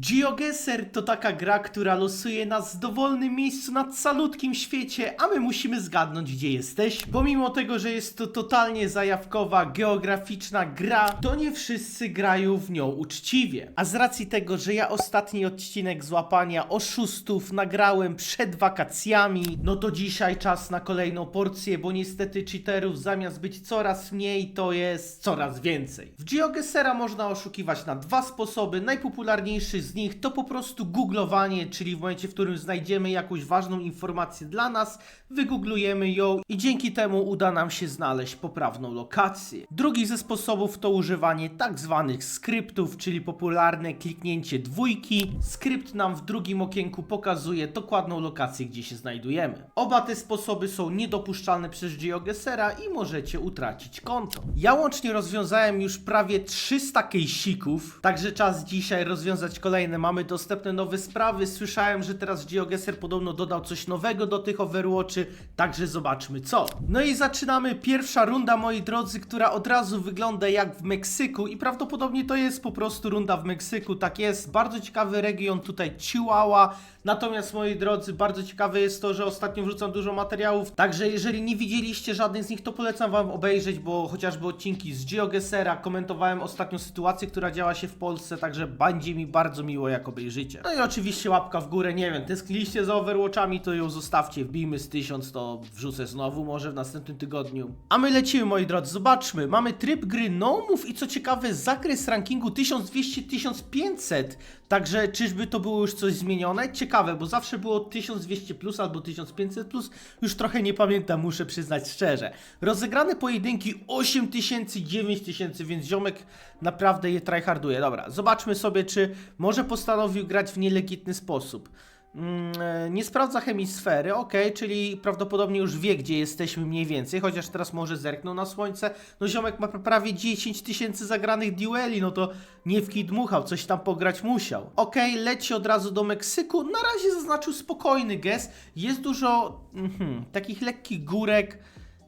GeoGuessr to taka gra, która losuje nas w dowolnym miejscu na calutkim świecie, a my musimy zgadnąć, gdzie jesteś. Pomimo tego, że jest to totalnie zajawkowa, geograficzna gra, to nie wszyscy grają w nią uczciwie. A z racji tego, że ja ostatni odcinek złapania oszustów nagrałem przed wakacjami, no to dzisiaj czas na kolejną porcję, bo niestety cheaterów zamiast być coraz mniej, to jest coraz więcej. W GeoGuessera można oszukiwać na dwa sposoby. Najpopularniejszy z nich to po prostu googlowanie, czyli w momencie, w którym znajdziemy jakąś ważną informację dla nas, wygooglujemy ją i dzięki temu uda nam się znaleźć poprawną lokację. Drugi ze sposobów to używanie tak zwanych skryptów, czyli popularne kliknięcie dwójki. Skrypt nam w drugim okienku pokazuje dokładną lokację, gdzie się znajdujemy. Oba te sposoby są niedopuszczalne przez GeoGuessera i możecie utracić konto. Ja łącznie rozwiązałem już prawie 300 kejsików, także czas dzisiaj rozwiązać kolejne. Mamy dostępne nowe sprawy. Słyszałem, że teraz GeoGuessr podobno dodał coś nowego do tych Overwatchy, także zobaczmy co. No i zaczynamy pierwsza runda, moi drodzy, która od razu wygląda jak w Meksyku i prawdopodobnie to jest po prostu runda w Meksyku. Tak jest, bardzo ciekawy region tutaj Chihuahua. Natomiast moi drodzy, bardzo ciekawe jest to, że ostatnio wrzucam dużo materiałów, także jeżeli nie widzieliście żadnych z nich, to polecam wam obejrzeć, bo chociażby odcinki z GeoGuessera, komentowałem ostatnio sytuację, która działa się w Polsce, także będzie mi bardzo miło, jak obejrzycie. No i oczywiście łapka w górę, nie wiem, tęskniliście za Overwatchami, to ją zostawcie, wbijmy z 1000, to wrzucę znowu może w następnym tygodniu. A my lecimy, moi drodzy, zobaczmy, mamy tryb gry Nomów i co ciekawe, zakres rankingu 1200-1500, także czyżby to było już coś zmienione? Ciekawe, bo zawsze było 1200 plus albo 1500 plus, już trochę nie pamiętam, muszę przyznać szczerze. Rozegrane pojedynki 8000 i 9000, więc ziomek naprawdę je tryharduje. Dobra, zobaczmy sobie, czy może postanowił grać w nielegitny sposób. Mm, e, nie sprawdza hemisfery, ok, czyli prawdopodobnie już wie, gdzie jesteśmy mniej więcej, chociaż teraz może zerknął na słońce. No ziomek ma pra- prawie 10 tysięcy zagranych dueli, no to nie w kij dmuchał, coś tam pograć musiał. Ok, leci od razu do Meksyku, na razie zaznaczył spokojny gest, jest dużo mhm, takich lekkich górek,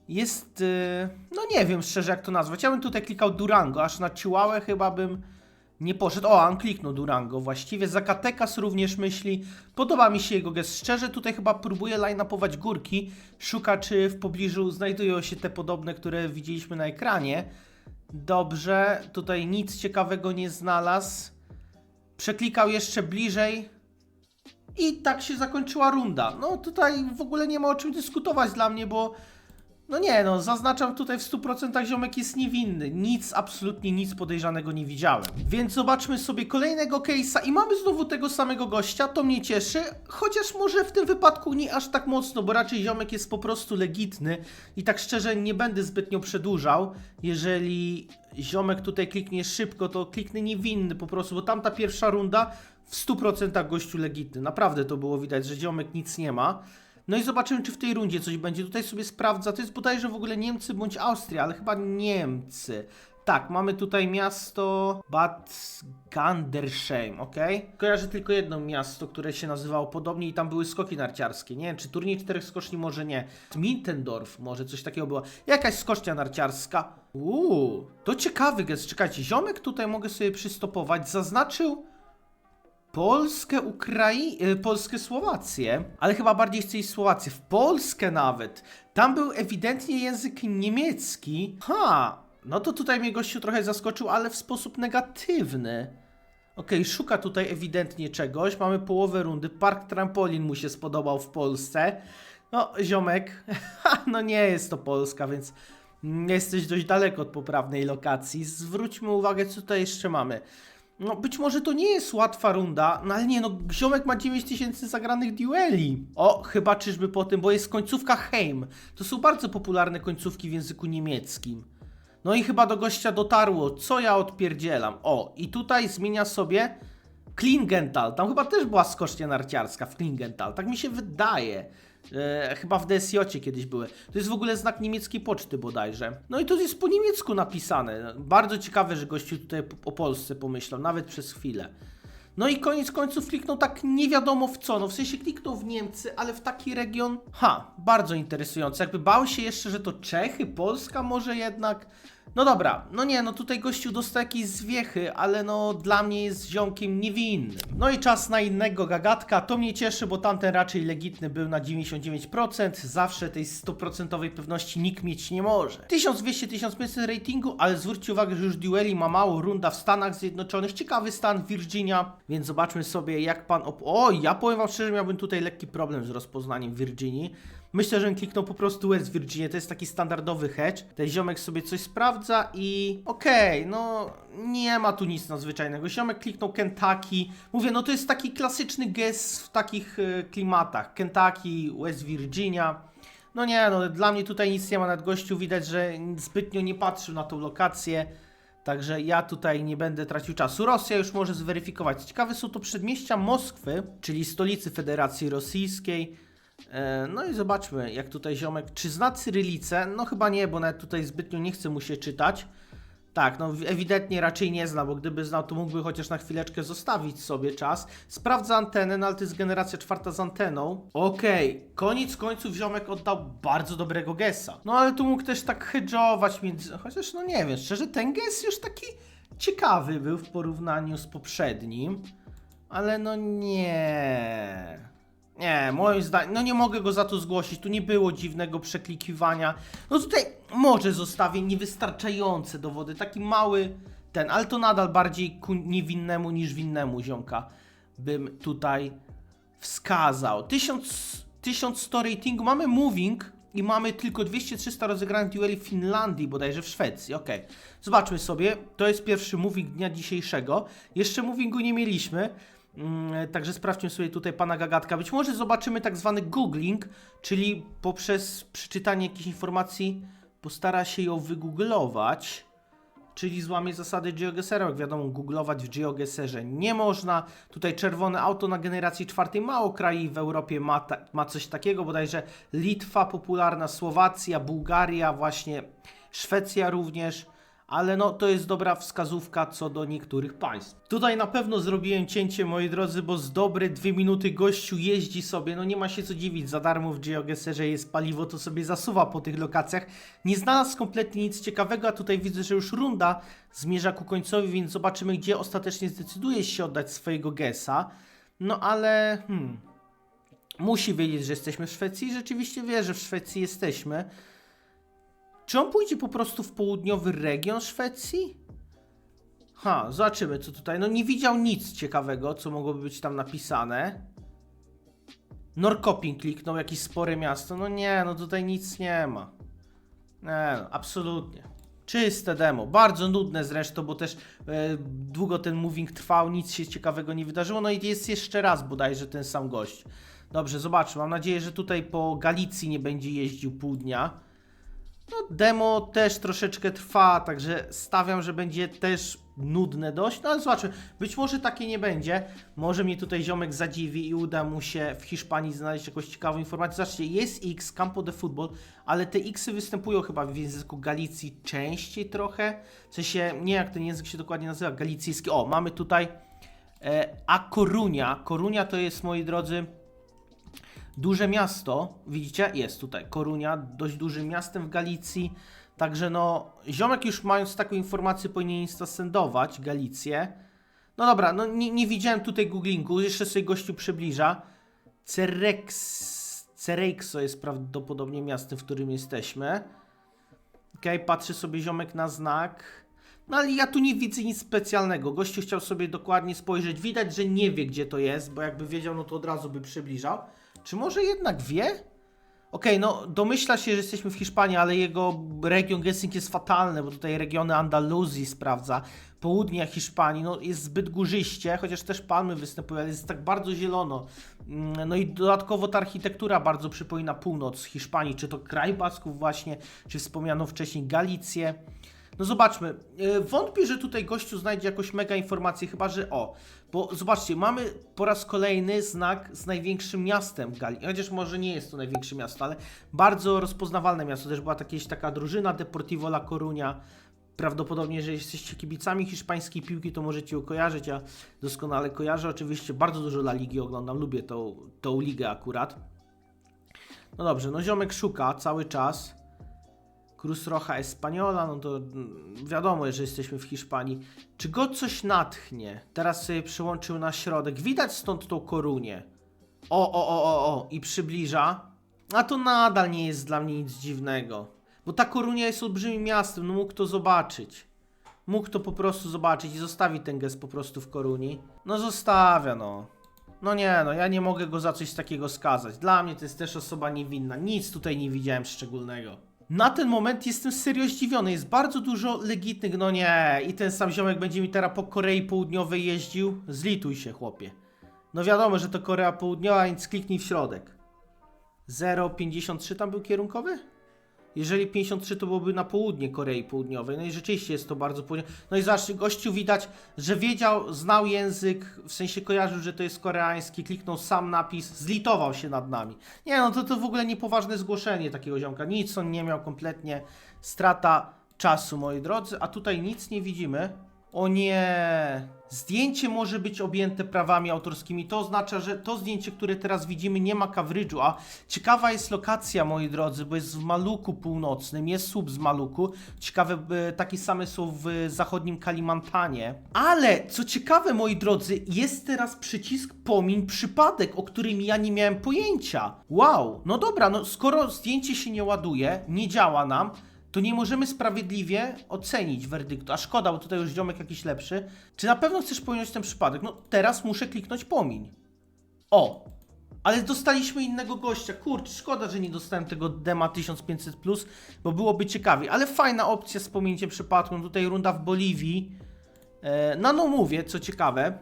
jest, yy, no nie wiem szczerze jak to nazwać, ja bym tutaj klikał Durango, aż na Chihuahua chyba bym nie poszedł. O, on kliknął Durango właściwie. Zakatekas również myśli. Podoba mi się jego gest. Szczerze, tutaj chyba próbuje line-upować górki. Szuka, czy w pobliżu znajdują się te podobne, które widzieliśmy na ekranie. Dobrze, tutaj nic ciekawego nie znalazł. Przeklikał jeszcze bliżej. I tak się zakończyła runda. No tutaj w ogóle nie ma o czym dyskutować dla mnie, bo no nie, no zaznaczam tutaj w 100% ziomek jest niewinny. Nic, absolutnie nic podejrzanego nie widziałem. Więc zobaczmy sobie kolejnego case'a i mamy znowu tego samego gościa, to mnie cieszy, chociaż może w tym wypadku nie aż tak mocno, bo raczej ziomek jest po prostu legitny i tak szczerze nie będę zbytnio przedłużał. Jeżeli ziomek tutaj kliknie szybko, to kliknę niewinny po prostu, bo tamta pierwsza runda w 100% gościu legitny. Naprawdę to było widać, że ziomek nic nie ma. No i zobaczymy, czy w tej rundzie coś będzie. Tutaj sobie sprawdza. To jest bodajże w ogóle Niemcy bądź Austria, ale chyba Niemcy. Tak, mamy tutaj miasto Bad Gandersheim, ok? Kojarzę tylko jedno miasto, które się nazywało podobnie i tam były skoki narciarskie. Nie wiem, czy turniej czterech skoczni, może nie. Mittendorf, może coś takiego było. Jakaś skocznia narciarska. Uuu, to ciekawy gest. Czekajcie, ziomek tutaj mogę sobie przystopować. Zaznaczył Polskę, Ukrai... y, Polskę, Słowację, ale chyba bardziej chcę iść Słowację, w Polskę nawet. Tam był ewidentnie język niemiecki. Ha, no to tutaj mnie gościu trochę zaskoczył, ale w sposób negatywny. Okej, szuka tutaj ewidentnie czegoś. Mamy połowę rundy. Park Trampolin mu się spodobał w Polsce. No, ziomek, no nie jest to Polska, więc jesteś dość daleko od poprawnej lokacji. Zwróćmy uwagę, co tutaj jeszcze mamy. No, być może to nie jest łatwa runda, no ale nie, no, ziomek ma 9000 zagranych dueli. O, chyba czyżby po tym, bo jest końcówka Heim. To są bardzo popularne końcówki w języku niemieckim. No i chyba do gościa dotarło, co ja odpierdzielam. O, i tutaj zmienia sobie Klingenthal. Tam chyba też była skocznia narciarska w Klingenthal, tak mi się wydaje. E, chyba w DSJ kiedyś były. To jest w ogóle znak niemieckiej poczty bodajże. No i to jest po niemiecku napisane. Bardzo ciekawe, że gościu tutaj o Polsce pomyślał, nawet przez chwilę. No i koniec końców kliknął tak nie wiadomo w co, no w sensie kliknął w Niemcy, ale w taki region, ha, bardzo interesujące. Jakby bał się jeszcze, że to Czechy, Polska może jednak, No dobra, no nie, no tutaj gościu dostał jakieś zwiechy, ale no dla mnie jest ziomkiem niewinnym. No i czas na innego gagatka, to mnie cieszy, bo tamten raczej legitny był na 99%, zawsze tej 100% pewności nikt mieć nie może. 1200-1500 ratingu, ale zwróćcie uwagę, że już dueli ma mało, runda w Stanach Zjednoczonych, ciekawy stan Virginia, więc zobaczmy sobie jak pan... Op- o, ja powiem wam szczerze, miałbym tutaj lekki problem z rozpoznaniem Virginii. Myślę, że bym kliknął po prostu West Virginia, to jest taki standardowy hedge. Ten ziomek sobie coś sprawdza i okej, no nie ma tu nic nadzwyczajnego. Ziomek kliknął Kentucky. Mówię, no to jest taki klasyczny gest w takich e, klimatach. Kentucky, West Virginia. No nie, no dla mnie tutaj nic nie ma nad gościu, widać, że zbytnio nie patrzył na tą lokację. Także ja tutaj nie będę tracił czasu. Rosja już może zweryfikować. Ciekawe są to przedmieścia Moskwy, czyli stolicy Federacji Rosyjskiej. E, No i zobaczmy, jak tutaj ziomek. Czy zna cyrylicę? No chyba nie, bo nawet tutaj zbytnio nie chce mu się czytać. Tak, no ewidentnie raczej nie zna, bo gdyby znał, to mógłby chociaż na chwileczkę zostawić sobie czas. Sprawdza antenę, no ale to jest generacja czwarta z anteną. Okej, koniec końców ziomek oddał bardzo dobrego gesa. No ale tu mógł też tak hedżować między... Chociaż no nie wiem, szczerze, ten ges już taki ciekawy był w porównaniu z poprzednim. Ale no nie... Nie, moim zdaniem, no nie mogę go za to zgłosić, tu nie było dziwnego przeklikiwania. No tutaj może zostawię niewystarczające dowody, taki mały ten, ale to nadal bardziej ku niewinnemu niż winnemu ziomka bym tutaj wskazał. 1000, 1100 ratingu, mamy moving i mamy tylko 200-300 rozegranych dueli w Finlandii, bodajże w Szwecji, okej. Zobaczmy sobie, to jest pierwszy moving dnia dzisiejszego, jeszcze movingu nie mieliśmy, Także sprawdźmy sobie tutaj pana Gagatka. Być może zobaczymy tak zwany googling, czyli poprzez przeczytanie jakiejś informacji postara się ją wygooglować, czyli złamie zasady GeoGesera. Jak wiadomo, googlować w GeoGeserze nie można. Tutaj czerwone auto na generacji czwartej. Mało krajów w Europie ma, ta, ma coś takiego, bodajże Litwa popularna, Słowacja, Bułgaria, właśnie Szwecja również ale no to jest dobra wskazówka co do niektórych państw. Tutaj na pewno zrobiłem cięcie, moi drodzy, bo z dobre dwie minuty gościu jeździ sobie, no nie ma się co dziwić, za darmo w GeoGeserze jest paliwo, to sobie zasuwa po tych lokacjach. Nie znalazł kompletnie nic ciekawego, a tutaj widzę, że już runda zmierza ku końcowi, więc zobaczymy, gdzie ostatecznie zdecyduje się oddać swojego gesa. No ale, hmm, musi wiedzieć, że jesteśmy w Szwecji i rzeczywiście wie, że w Szwecji jesteśmy. Czy on pójdzie po prostu w południowy region Szwecji? Ha, zobaczymy co tutaj. No nie widział nic ciekawego, co mogłoby być tam napisane. Norkoping kliknął, jakieś spore miasto. No nie, no tutaj nic nie ma. Nie, no, absolutnie. Czyste demo, bardzo nudne zresztą, bo też e, długo ten moving trwał, nic się ciekawego nie wydarzyło. No i jest jeszcze raz bodajże ten sam gość. Dobrze, zobaczmy. Mam nadzieję, że tutaj po Galicji nie będzie jeździł pół dnia. No, demo też troszeczkę trwa, także stawiam, że będzie też nudne dość, no ale zobaczmy, być może takie nie będzie, może mnie tutaj ziomek zadziwi i uda mu się w Hiszpanii znaleźć jakąś ciekawą informację. Zobaczcie, jest X, Campo de Football, ale te Xy występują chyba w języku Galicji częściej trochę, w sensie, nie jak ten język się dokładnie nazywa, galicyjski. O, mamy tutaj e, A Corunia, Corunia to jest, moi drodzy, duże miasto, widzicie, jest tutaj Korunia, dość dużym miastem w Galicji, także no, ziomek już mając taką informację powinien instasendować Galicję. No dobra, no nie, nie widziałem tutaj googlingu, jeszcze sobie gościu przybliża. Cerex, Cerexo jest prawdopodobnie miastem, w którym jesteśmy. Okej, patrzy sobie ziomek na znak. No ale ja tu nie widzę nic specjalnego. Gościu chciał sobie dokładnie spojrzeć. Widać, że nie wie, gdzie to jest, bo jakby wiedział, no to od razu by przybliżał. Czy może jednak wie? Okej, no domyśla się, że jesteśmy w Hiszpanii, ale jego region Gessing jest fatalny, bo tutaj regiony Andaluzji sprawdza, południa Hiszpanii, no jest zbyt górzyście, chociaż też palmy występują, ale jest tak bardzo zielono. Mm, No i dodatkowo ta architektura bardzo przypomina północ Hiszpanii, czy to kraj Basków właśnie, czy wspomniano wcześniej Galicję. No zobaczmy, e, wątpię, że tutaj gościu znajdzie jakąś mega informację, chyba że o, bo zobaczcie, mamy po raz kolejny znak z największym miastem Galii, chociaż może nie jest to największe miasto, ale bardzo rozpoznawalne miasto, też była taka, taka drużyna Deportivo La Coruña, prawdopodobnie, jeżeli jesteście kibicami hiszpańskiej piłki, to możecie ją kojarzyć, ja doskonale kojarzę, oczywiście bardzo dużo La Ligi oglądam, lubię tą, tą ligę akurat. No dobrze, no ziomek szuka cały czas. Cruz Roja Española, no to mm, wiadomo, że jesteśmy w Hiszpanii. Czy go coś natchnie? Teraz sobie przyłączył na środek. Widać stąd tą korunię. O, o, o, o, o. I przybliża. A to nadal nie jest dla mnie nic dziwnego. Bo ta Korunia jest olbrzymim miastem, no mógł to zobaczyć. Mógł to po prostu zobaczyć i zostawi ten gest po prostu w Koruni. No zostawia, no. No nie, no ja nie mogę go za coś takiego skazać. Dla mnie to jest też osoba niewinna. Nic tutaj nie widziałem szczególnego. Na ten moment jestem serio zdziwiony. Jest bardzo dużo legitnych. No nie, i ten sam ziomek będzie mi teraz po Korei Południowej jeździł. Zlituj się, chłopie. No wiadomo, że to Korea Południowa, więc kliknij w środek. 0,53 tam był kierunkowy? Jeżeli 53 to byłoby na południe Korei Południowej. No i rzeczywiście jest to bardzo południe. No i zobaczcie, gościu widać, że wiedział, znał język, w sensie kojarzył, że to jest koreański, kliknął sam napis, zlitował się nad nami. Nie no, to, to w ogóle niepoważne zgłoszenie takiego ziomka. Nic on nie miał kompletnie. Strata czasu, moi drodzy. A tutaj nic nie widzimy. O nie! Zdjęcie może być objęte prawami autorskimi. To oznacza, że to zdjęcie, które teraz widzimy, nie ma coverageu. A ciekawa jest lokacja, moi drodzy, bo jest w Maluku Północnym, jest sub z Maluku. Ciekawe, e, takie same są w zachodnim Kalimantanie. Ale, co ciekawe, moi drodzy, jest teraz przycisk pomiń przypadek, o którym ja nie miałem pojęcia. Wow! No dobra, no skoro zdjęcie się nie ładuje, nie działa nam, to nie możemy sprawiedliwie ocenić werdyktu. A szkoda, bo tutaj już ziomek jakiś lepszy. Czy na pewno chcesz pominąć ten przypadek? No teraz muszę kliknąć pomiń. O! Ale dostaliśmy innego gościa. Kurczę, szkoda, że nie dostałem tego Dema 1500, bo byłoby ciekawie. Ale fajna opcja z pominięciem przypadku. No Tutaj runda w Boliwii. E, na no mówię, co ciekawe.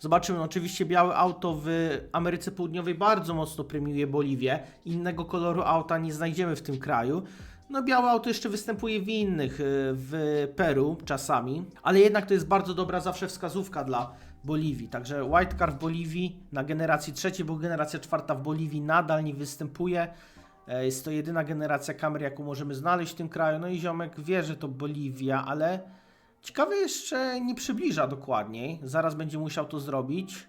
Zobaczymy, oczywiście białe auto w Ameryce Południowej bardzo mocno premiuje Boliwię. Innego koloru auta nie znajdziemy w tym kraju. No białe auto jeszcze występuje w innych, y, w Peru czasami, ale jednak to jest bardzo dobra zawsze wskazówka dla Boliwii. Także White Car w Boliwii na generacji trzeciej, bo generacja czwarta w Boliwii nadal nie występuje. E, Jest to jedyna generacja kamer, jaką możemy znaleźć w tym kraju. No i ziomek wie, że to Boliwia, ale ciekawe jeszcze nie przybliża dokładniej. Zaraz będzie musiał to zrobić.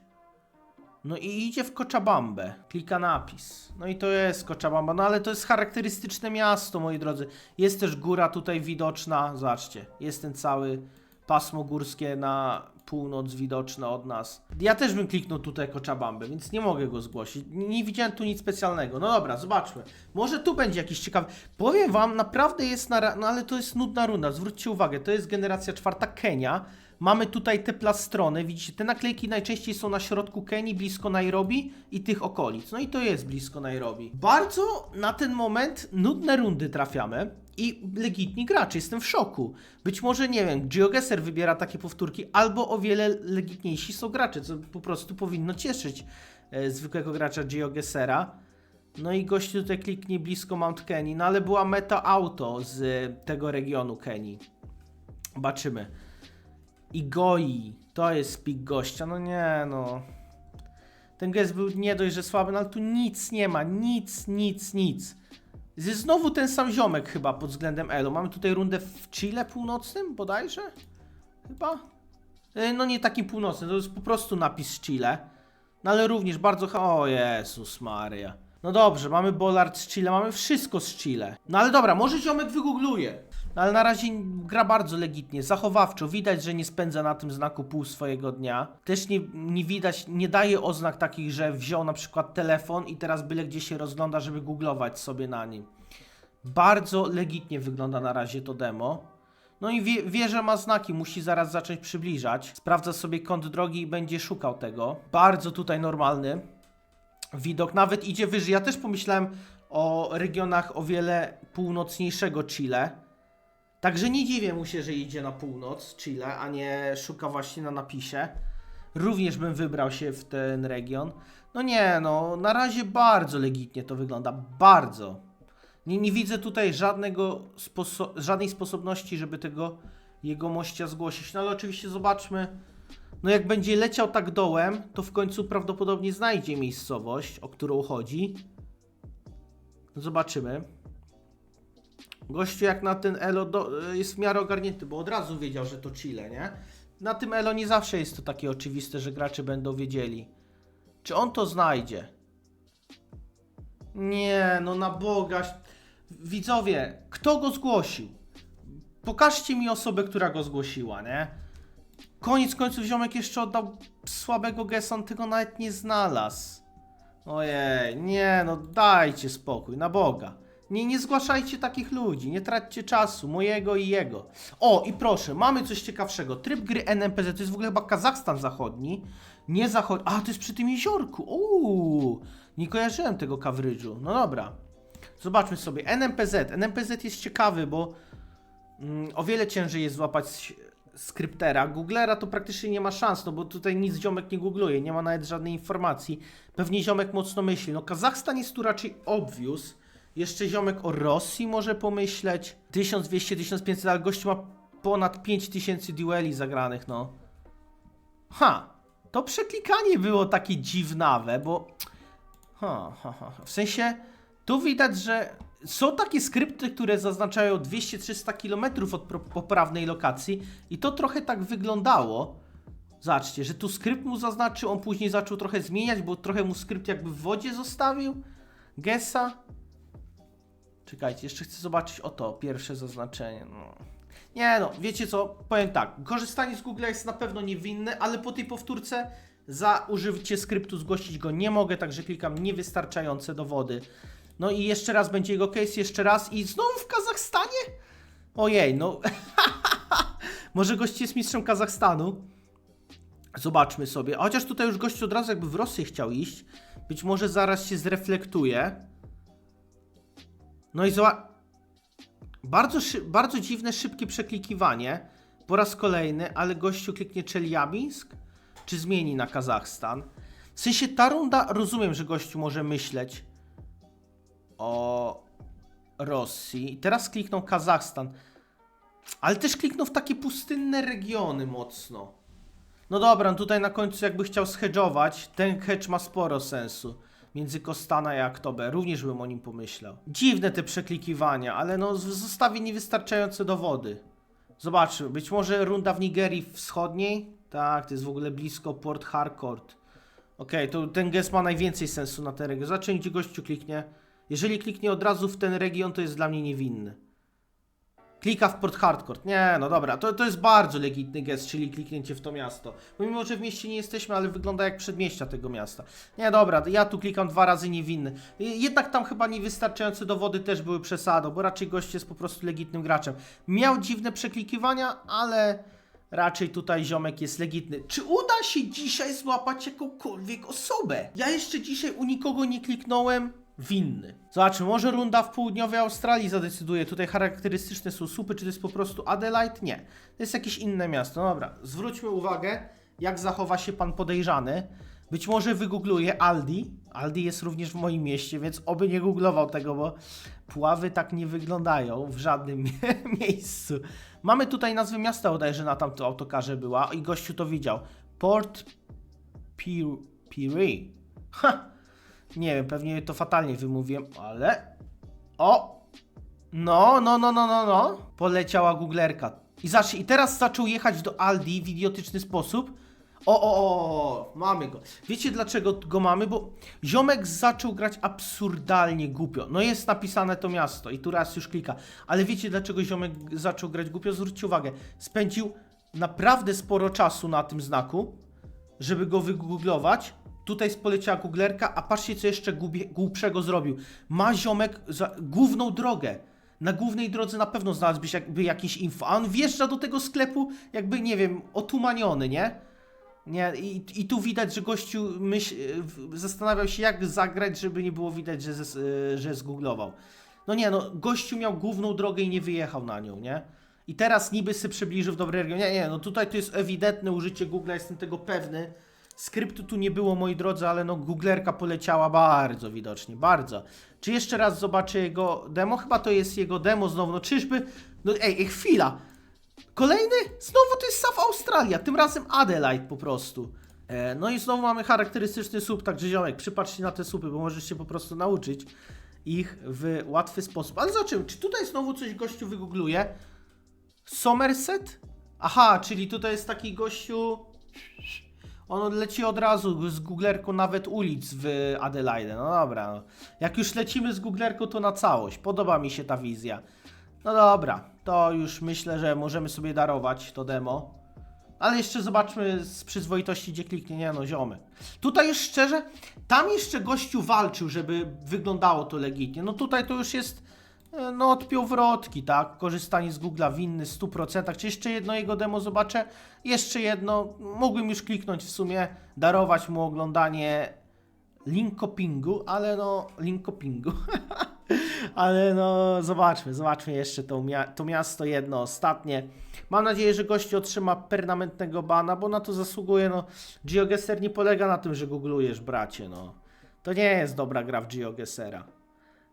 No i idzie w Cochabambę. Klika napis. No i to jest Cochabamba. No ale to jest charakterystyczne miasto, moi drodzy. Jest też góra tutaj widoczna. Zobaczcie, jest ten cały pasmo górskie na północ widoczne od nas. Ja też bym kliknął tutaj Cochabambę, więc nie mogę go zgłosić. Nie, widziałem tu nic specjalnego. No dobra, zobaczmy. Może tu będzie jakiś ciekawy. Powiem wam, naprawdę jest na... No ale to jest nudna runda. Zwróćcie uwagę, to jest generacja czwarta Kenia. Mamy tutaj te plastrony, widzicie, te naklejki najczęściej są na środku Kenii, blisko Nairobi i tych okolic. No i to jest blisko Nairobi. Bardzo na ten moment nudne rundy trafiamy i legitni gracze, jestem w szoku. Być może, nie wiem, GeoGuessr wybiera takie powtórki, albo o wiele legitniejsi są gracze, co po prostu powinno cieszyć e, zwykłego gracza GeoGuessera. No i gościu tutaj kliknie blisko Mount Kenii, no ale była meta auto z tego regionu Kenii. Zobaczymy. Igoi. To jest pik gościa. No nie, no. Ten gest był nie dość, że słaby, no ale tu nic nie ma. Nic, nic, nic. Jest znowu ten sam ziomek chyba pod względem Elo. Mamy tutaj rundę w Chile północnym bodajże? Chyba? E, No nie takim północnym, to jest po prostu napis Chile. No ale również bardzo... O Jezus Maria. No dobrze, mamy Bollard z Chile, mamy wszystko z Chile. No ale dobra, może ziomek wygoogluje. No ale na razie gra bardzo legitnie, zachowawczo. Widać, że nie spędza na tym znaku pół swojego dnia. Też nie, nie widać, nie daje oznak takich, że wziął na przykład telefon i teraz byle gdzie się rozgląda, żeby googlować sobie na nim. Bardzo legitnie wygląda na razie to demo. No i wie, wie, że ma znaki, musi zaraz zacząć przybliżać. Sprawdza sobie kąt drogi i będzie szukał tego. Bardzo tutaj normalny widok, nawet idzie wyżej. Ja też pomyślałem o regionach o wiele północniejszego Chile. Także nie dziwię mu się, że idzie na północ Chile, a nie szuka właśnie na napisie. Również bym wybrał się w ten region. No nie, no na razie bardzo legitnie to wygląda. Bardzo. Nie, nie widzę tutaj żadnego sposo- żadnej sposobności, żeby tego jego mościa zgłosić. No ale oczywiście zobaczmy. No jak będzie leciał tak dołem, to w końcu prawdopodobnie znajdzie miejscowość, o którą chodzi. Zobaczymy. Gościu jak na ten Elo do, jest w miarę ogarnięty, bo od razu wiedział, że to Chile, nie? Na tym Elo nie zawsze jest to takie oczywiste, że gracze będą wiedzieli. Czy on to znajdzie? Nie, no na Boga. Widzowie, kto go zgłosił? Pokażcie mi osobę, która go zgłosiła, nie? Koniec końców ziomek jeszcze oddał słabego gesa, on tego nawet nie znalazł. Ojej, nie no, dajcie spokój, na Boga. Nie, nie zgłaszajcie takich ludzi, nie traćcie czasu, mojego i jego. O, i proszę, mamy coś ciekawszego. Tryb gry NMPZ, to jest w ogóle chyba Kazachstan zachodni. Nie zachodni, a to jest przy tym jeziorku. Uuu, nie kojarzyłem tego coverydżu. No dobra. Zobaczmy sobie. NMPZ. NMPZ jest ciekawy, bo mm, o wiele ciężej jest złapać skryptera. Googlera to praktycznie nie ma szans, no bo tutaj nic ziomek nie googluje, nie ma nawet żadnej informacji. Pewnie ziomek mocno myśli. No Kazachstan jest tu raczej obvious. Jeszcze ziomek o Rosji może pomyśleć. 1200, 1500, ale gościu ma ponad 5000 dueli zagranych, no. Ha! To przeklikanie było takie dziwnawe, bo... Ha, ha, ha. W sensie, tu widać, że są takie skrypty, które zaznaczają 200-300 km od poprawnej lokacji i to trochę tak wyglądało. Zobaczcie, że tu skrypt mu zaznaczył, on później zaczął trochę zmieniać, bo trochę mu skrypt jakby w wodzie zostawił. Gesa. Czekajcie, jeszcze chcę zobaczyć o to, pierwsze zaznaczenie. No. Nie no, wiecie co, powiem tak, korzystanie z Google jest na pewno niewinne, ale po tej powtórce za użycie skryptu zgłosić go nie mogę, także klikam niewystarczające dowody. No i jeszcze raz będzie jego case, jeszcze raz i znowu w Kazachstanie? Ojej, no. Może gość jest mistrzem Kazachstanu. Zobaczmy sobie. Chociaż tutaj już gość od razu jakby w Rosję chciał iść. Być może zaraz się zreflektuje. No i zobacz. Bardzo, szy- bardzo dziwne, szybkie przeklikiwanie. Po raz kolejny, ale gościu kliknie Czeliabinsk? Czy zmieni na Kazachstan? W sensie ta runda, rozumiem, że gościu może myśleć o Rosji. Teraz kliknął Kazachstan. Ale też kliknął w takie pustynne regiony mocno. No dobra, no tutaj na końcu jakby chciał schedżować, ten hedge ma sporo sensu. Między Kostana i Aktobe, również bym o nim pomyślał. Dziwne te przeklikiwania, ale no zostawi niewystarczające dowody. Zobaczmy, być może runda w Nigerii Wschodniej? Tak, to jest w ogóle blisko Port Harcourt. Okej, to ten gest ma najwięcej sensu na ten region. Zobaczymy, gdzie gościu kliknie. Jeżeli kliknie od razu w ten region, to jest dla mnie niewinny. Klika w Port Harcourt. Nie, no dobra, to, to jest bardzo legitny gest, czyli kliknięcie w to miasto. Mimo, że w mieście nie jesteśmy, ale wygląda jak przedmieścia tego miasta. Nie, dobra, ja tu klikam dwa razy niewinny. Jednak tam chyba niewystarczające dowody też były przesadą, bo raczej gość jest po prostu legitnym graczem. Miał dziwne przeklikiwania, ale raczej tutaj ziomek jest legitny. Czy uda się dzisiaj złapać jakąkolwiek osobę? Ja jeszcze dzisiaj u nikogo nie kliknąłem winny. Zobaczmy, może runda w południowej Australii zadecyduje. Tutaj charakterystyczne są słupy, czy to jest po prostu Adelaide? Nie. To jest jakieś inne miasto. No Dobra, zwróćmy uwagę, jak zachowa się pan podejrzany. Być może wygoogluje Aldi. Aldi jest również w moim mieście, więc oby nie googlował tego, bo Puławy tak nie wyglądają w żadnym miejscu. Mamy tutaj nazwę miasta, bodajże na tamtym autokarze była i gościu to widział. Port Pir- Pirie. Ha! Nie wiem, pewnie to fatalnie wymówiłem, ale... O! No, no, no, no, no, no. Poleciała googlerka. I zacz, i teraz zaczął jechać do Aldi w idiotyczny sposób. O, o, o, mamy go. Wiecie dlaczego go mamy? Bo ziomek zaczął grać absurdalnie głupio. No jest napisane to miasto i tu raz już klika. Ale wiecie dlaczego ziomek zaczął grać głupio? Zwróćcie uwagę. Spędził naprawdę sporo czasu na tym znaku, żeby go wygooglować. Tutaj poleciała googlerka, a patrzcie co jeszcze głupszego zrobił. Ma ziomek za główną drogę. Na głównej drodze na pewno znalazłbyś jakby jakieś info, a on wjeżdża do tego sklepu jakby, nie wiem, otumaniony, nie? Nie, i, i tu widać, że gościu myśl, w- zastanawiał się jak zagrać, żeby nie było widać, że, zes- y, że zgooglował. No nie, no gościu miał główną drogę i nie wyjechał na nią, nie? I teraz niby się przybliżył w dobry region. Nie, nie, no tutaj to jest ewidentne użycie Google, jestem tego pewny. Skryptu tu nie było, moi drodzy, ale no googlerka poleciała bardzo widocznie, bardzo. Czy jeszcze raz zobaczę jego demo? Chyba to jest jego demo znowu, no czyżby... No ej, ej chwila! Kolejny? Znowu to jest South Australia, tym razem Adelaide po prostu. E, no i znowu mamy charakterystyczny słup, także ziomek, przypatrzcie na te słupy, bo możesz się po prostu nauczyć ich w łatwy sposób. Ale zobaczymy, czy tutaj znowu coś gościu wygoogluje? Somerset? Aha, czyli tutaj jest taki gościu... On leci od razu z googlerką nawet ulic w Adelaide. No dobra, jak już lecimy z googlerką, to na całość. Podoba mi się ta wizja. No dobra, to już myślę, że możemy sobie darować to demo. Ale jeszcze zobaczmy z przyzwoitości, gdzie kliknie. Nie no, ziomy. Tutaj już szczerze, tam jeszcze gościu walczył, żeby wyglądało to legitnie. No tutaj to już jest, no odpiął wrotki, tak? Korzystanie z Google'a winny 100%. Czy jeszcze jedno jego demo zobaczę? Jeszcze jedno. Mógłbym już kliknąć w sumie, darować mu oglądanie linkopingu, ale no, linkopingu. Ale no, zobaczmy, zobaczmy jeszcze to, to miasto jedno, ostatnie. Mam nadzieję, że gość otrzyma permanentnego bana, bo na to zasługuje, no. GeoGuessr nie polega na tym, że googlujesz, bracie, no. To nie jest dobra gra w GeoGuessera.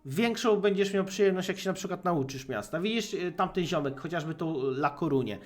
Większą będziesz miał przyjemność, jak się na przykład nauczysz miasta. Widzisz y, tamten ziomek, chociażby tą La Corunie.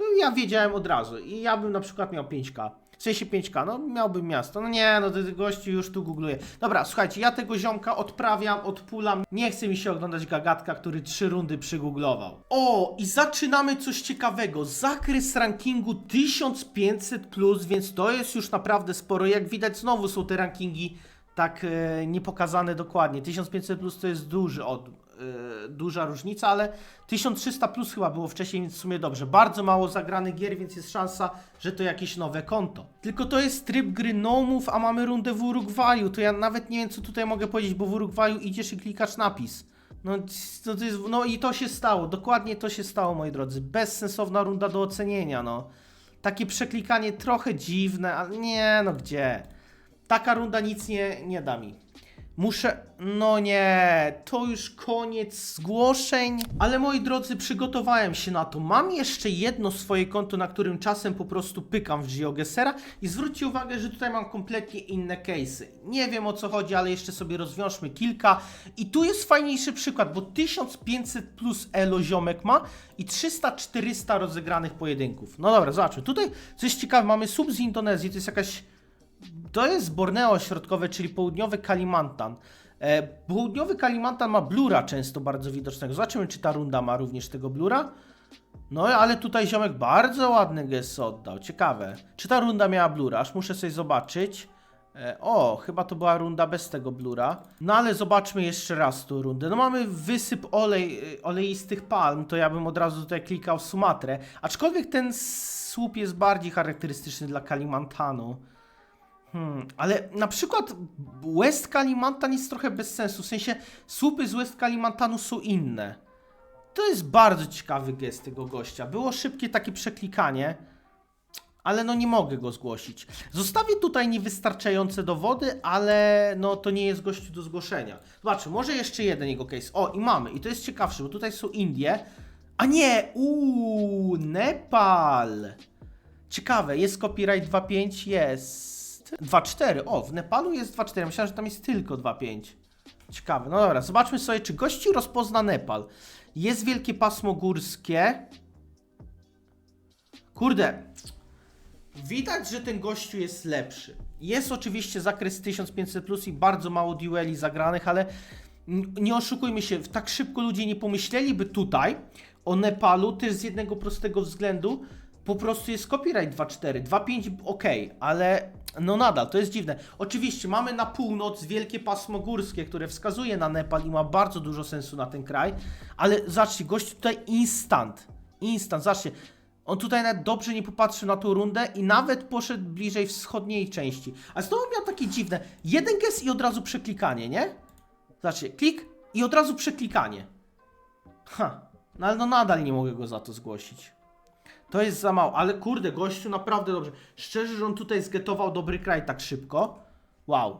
No ja wiedziałem od razu i ja bym na przykład miał 5K. W sensie 5K, no miałbym miasto. No nie, no ten gości już tu googluje. Dobra, słuchajcie, ja tego ziomka odprawiam, odpulam. Nie chce mi się oglądać gagatka, który trzy rundy przygooglował. O, i zaczynamy coś ciekawego. Zakres rankingu 1500+, plus, więc to jest już naprawdę sporo. Jak widać, znowu są te rankingi tak e, nie pokazane dokładnie. 1500 plus to jest duży od, e, duża różnica, ale 1300 plus chyba było wcześniej, więc w sumie dobrze. Bardzo mało zagranych gier, więc jest szansa, że to jakieś nowe konto. Tylko to jest tryb gry nomów, a mamy rundę w Urugwaju. To ja nawet nie wiem, co tutaj mogę powiedzieć, bo w Urugwaju idziesz i klikasz napis. No, to, jest, no i to się stało, dokładnie to się stało, moi drodzy. Bezsensowna runda do ocenienia, no. Takie przeklikanie trochę dziwne, ale nie, no gdzie? Taka runda nic nie, nie da mi. Muszę. No nie, to już koniec zgłoszeń. Ale moi drodzy, przygotowałem się na to. Mam jeszcze jedno swoje konto, na którym czasem po prostu pykam w GeoGuessera i zwróćcie uwagę, że tutaj mam kompletnie inne case'y. Nie wiem o co chodzi, ale jeszcze sobie rozwiążmy kilka. I tu jest fajniejszy przykład, bo 1500 plus elo ziomek ma i 300-400 rozegranych pojedynków. No dobra, zobaczmy. Tutaj coś ciekawe, mamy sub z Indonezji, to jest jakaś to jest Borneo środkowe, czyli południowy Kalimantan. E, południowy Kalimantan ma blura często bardzo widocznego. Zobaczymy, czy ta runda ma również tego blura. No, ale tutaj ziomek bardzo ładny gest oddał. Ciekawe. Czy ta runda miała blura? Aż muszę sobie zobaczyć. E, o, chyba to była runda bez tego blura. No ale zobaczmy jeszcze raz tą rundę. No mamy wysyp olej, e, oleistych palm, to ja bym od razu tutaj klikał Sumatrę. Aczkolwiek ten słup jest bardziej charakterystyczny dla Kalimantanu. Hmm, ale na przykład West Kalimantan jest trochę bez sensu. W sensie słupy z West Kalimantanu są inne. To jest bardzo ciekawy gest tego gościa. Było szybkie takie przeklikanie, ale no nie mogę go zgłosić. Zostawię tutaj niewystarczające dowody, ale no to nie jest gościu do zgłoszenia. Zobaczmy, może jeszcze jeden jego case. O, i mamy. I to jest ciekawsze, bo tutaj są Indie. A nie! Uuu, Nepal! Ciekawe, jest copyright 2.5? Jest. 2.4. O, w Nepalu jest 2.4. Myślałem, że tam jest tylko 2.5. Ciekawe. No dobra, zobaczmy sobie, czy gościu rozpozna Nepal. Jest wielkie pasmo górskie. Kurde. Widać, że ten gościu jest lepszy. Jest oczywiście zakres 1500 plus i bardzo mało dueli zagranych, ale nie oszukujmy się, tak szybko ludzie nie pomyśleliby tutaj o Nepalu też z jednego prostego względu. Po prostu jest copyright 2.4, 2.5 ok, ale no nadal, to jest dziwne. Oczywiście mamy na północ wielkie pasmo górskie, które wskazuje na Nepal i ma bardzo dużo sensu na ten kraj, ale zobaczcie, gość tutaj instant, instant, zobaczcie, on tutaj nawet dobrze nie popatrzył na tą rundę i nawet poszedł bliżej wschodniej części. A znowu miał takie dziwne, jeden gest i od razu przeklikanie, nie? Zobaczcie, klik i od razu przeklikanie. Ha, no ale no nadal nie mogę go za to zgłosić. To jest za mało, ale kurde, gościu naprawdę dobrze. Szczerze, że on tutaj zgetował dobry kraj tak szybko. Wow.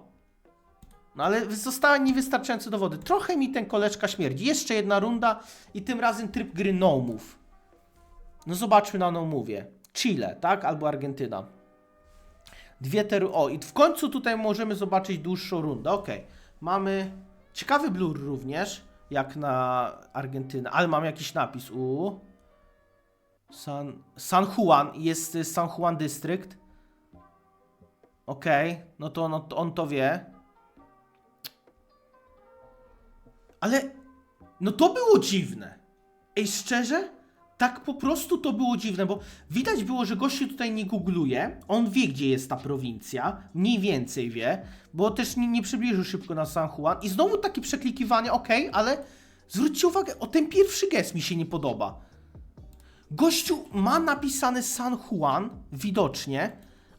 No ale zostały niewystarczające dowody. Trochę mi ten koleczka śmierdzi. Jeszcze jedna runda i tym razem tryb gry no move. No zobaczmy na no move. Chile, tak? Albo Argentyna. Dwie teru... O, i w końcu tutaj możemy zobaczyć dłuższą rundę. Ok. Mamy ciekawy blur również, jak na Argentynę, ale mam jakiś napis. U. San, San Juan, jest y, San Juan District. Okej, to no, to on to wie. Ale, no to było dziwne. Ej, szczerze? tak po prostu to było dziwne, bo widać było, że gościu tutaj nie googluje, on wie, gdzie jest ta prowincja, mniej więcej wie, bo też nie, nie przybliżył szybko na San Juan i znowu takie przeklikiwanie, okej, ale zwróćcie uwagę, o ten pierwszy gest mi się nie podoba. Gościu ma napisane San Juan, widocznie,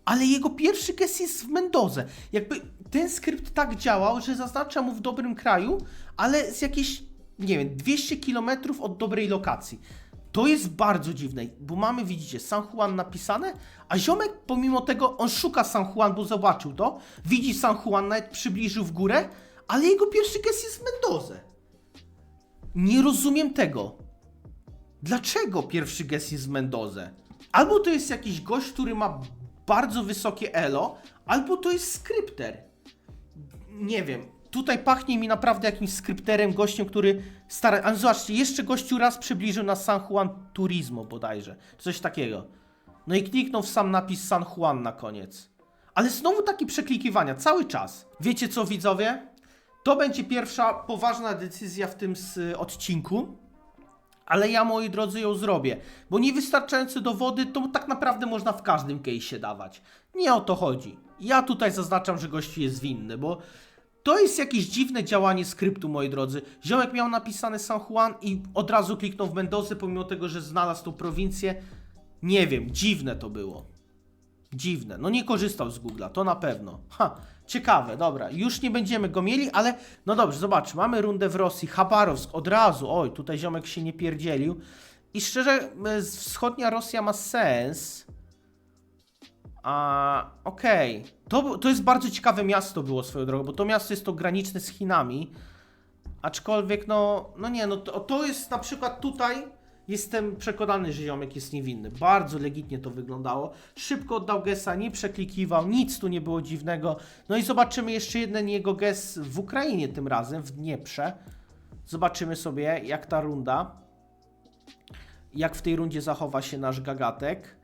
ale jego pierwszy gest jest w Mendozę. Jakby ten skrypt tak działał, że zaznacza mu w dobrym kraju, ale z jakiejś, nie wiem, 200 km od dobrej lokacji. To jest bardzo dziwne, bo mamy, widzicie, San Juan napisane, a ziomek pomimo tego, on szuka San Juan, bo zobaczył to, widzi San Juan, nawet przybliżył w górę, ale jego pierwszy gest jest w Mendozę. Nie rozumiem tego. Dlaczego pierwszy gest jest w Mendozę? Albo to jest jakiś gość, który ma bardzo wysokie elo, albo to jest skrypter. Nie wiem. Tutaj pachnie mi naprawdę jakimś skrypterem, gościem, który stara... A zobaczcie, jeszcze gościu raz przybliżył na San Juan Turismo bodajże. Coś takiego. No i kliknął w sam napis San Juan na koniec. Ale znowu takie przeklikiwania, cały czas. Wiecie co, widzowie? To będzie pierwsza poważna decyzja w tym odcinku. Ale ja, moi drodzy, ją zrobię. Bo niewystarczające dowody to tak naprawdę można w każdym case'ie dawać. Nie o to chodzi. Ja tutaj zaznaczam, że gościu jest winny, bo to jest jakieś dziwne działanie skryptu, moi drodzy. Ziomek miał napisane San Juan i od razu kliknął w Mendozę, pomimo tego, że znalazł tą prowincję. Nie wiem, dziwne to było. Dziwne. No nie korzystał z Google'a, to na pewno. Ha, ciekawe, dobra. Już nie będziemy go mieli, ale no dobrze, zobacz, mamy rundę w Rosji, Chabarowsk od razu. Oj, tutaj ziomek się nie pierdzielił. I szczerze, e, wschodnia Rosja ma sens. A, okej. To, bu- to jest bardzo ciekawe miasto było swoją drogą, bo to miasto jest to graniczne z Chinami. Aczkolwiek, no, no nie, no to, to jest na przykład tutaj. Jestem przekonany, że ziomek jest niewinny. Bardzo legitnie to wyglądało. Szybko oddał gesa, nie przeklikiwał, nic tu nie było dziwnego. No i zobaczymy jeszcze jeden jego ges w Ukrainie tym razem, w Dnieprze. Zobaczymy sobie, jak ta runda. Jak w tej rundzie zachowa się nasz gagatek.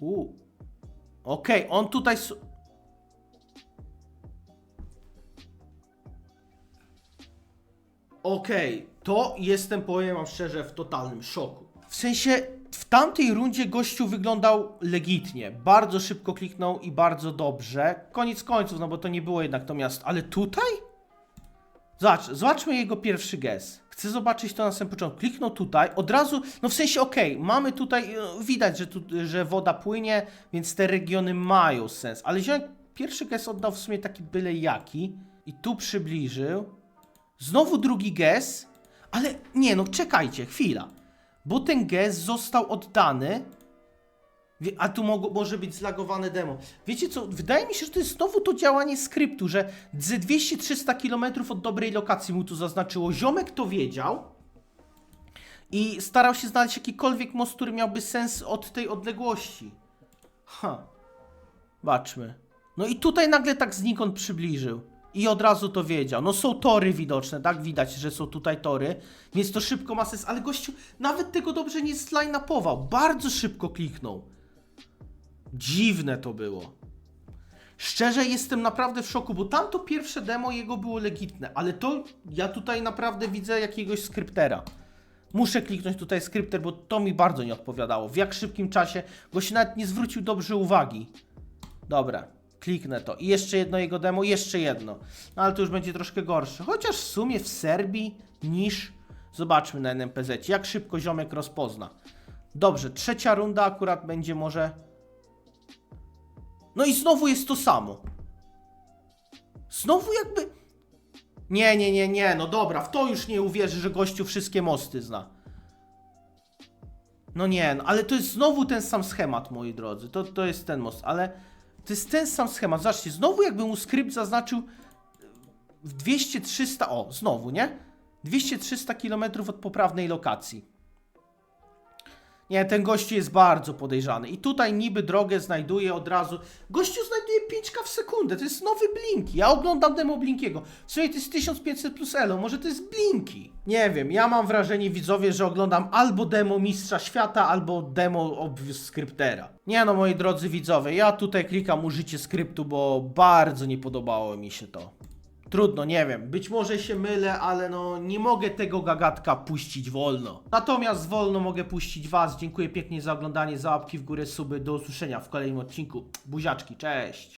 Uuu. Okej, on tutaj. Okej, to jestem, powiem wam szczerze, w totalnym szoku. W sensie, w tamtej rundzie gościu wyglądał legitnie. Bardzo szybko kliknął i bardzo dobrze. Koniec końców, no bo to nie było jednak to miasto. Ale tutaj? Zobacz, zobaczmy jego pierwszy gest. Chcę zobaczyć to na samym początku. Kliknął tutaj, od razu, no w sensie okej, mamy tutaj, e, widać, że, tu, że woda płynie, więc te regiony mają sens. Ale ziomek pierwszy gest oddał w sumie taki byle jaki i tu przybliżył. Znowu drugi gest, ale nie, no czekajcie, chwila. Bo ten gest został oddany. A tu mogło, może być zlagowane demo. Wiecie co? Wydaje mi się, że to jest znowu to działanie skryptu, że ze 200-300 km od dobrej lokacji mu tu zaznaczyło. Ziomek to wiedział i starał się znaleźć jakikolwiek most, który miałby sens od tej odległości. Ha. Baczmy. No i tutaj nagle tak znikąd przybliżył. I od razu to wiedział. No są tory widoczne, tak? Widać, że są tutaj tory. Więc to szybko ma sens. Ale gościu nawet tego dobrze nie zline-upował. Bardzo szybko kliknął. Dziwne to było. Szczerze jestem naprawdę w szoku, bo tamto pierwsze demo jego było legitne, ale to ja tutaj naprawdę widzę jakiegoś skryptera. Muszę kliknąć tutaj skrypter, bo to mi bardzo nie odpowiadało. W jak szybkim czasie gość nawet nie zwrócił dobrze uwagi. Dobra, kliknę to. I jeszcze jedno jego demo, jeszcze jedno. No ale to już będzie troszkę gorsze. Chociaż w sumie w Serbii niż. Zobaczmy na NPZ, jak szybko ziomek rozpozna. Dobrze, trzecia runda akurat będzie może. No i znowu jest to samo. Znowu jakby. Nie, nie, nie, nie, no dobra, w to już nie uwierzy, że gościu wszystkie mosty zna. No nie, no, ale to jest znowu ten sam schemat, moi drodzy. To, to jest ten most, ale to jest ten sam schemat. Zobaczcie, znowu jakby mu skrypt zaznaczył w 200-300, o, znowu, nie? 200-300 km od poprawnej lokacji. Nie, ten gościu jest bardzo podejrzany. I tutaj niby drogę znajduje od razu. Gościu znajduje 5k w sekundę. To jest nowy Blinki. Ja oglądam demo Blinkiego. Sumie to jest 1500 plus elo. Może to jest Blinki. Nie wiem. Ja mam wrażenie, widzowie, że oglądam albo demo Mistrza Świata, albo demo obvious skryptera. Nie no, moi drodzy widzowie. Ja tutaj klikam użycie skryptu, bo bardzo nie podobało mi się to. Trudno, nie wiem. Być może się mylę, ale no nie mogę tego gagatka puścić wolno. Natomiast wolno mogę puścić was. Dziękuję pięknie za oglądanie, za łapki w górę, suby. Do usłyszenia w kolejnym odcinku. Buziaczki, cześć!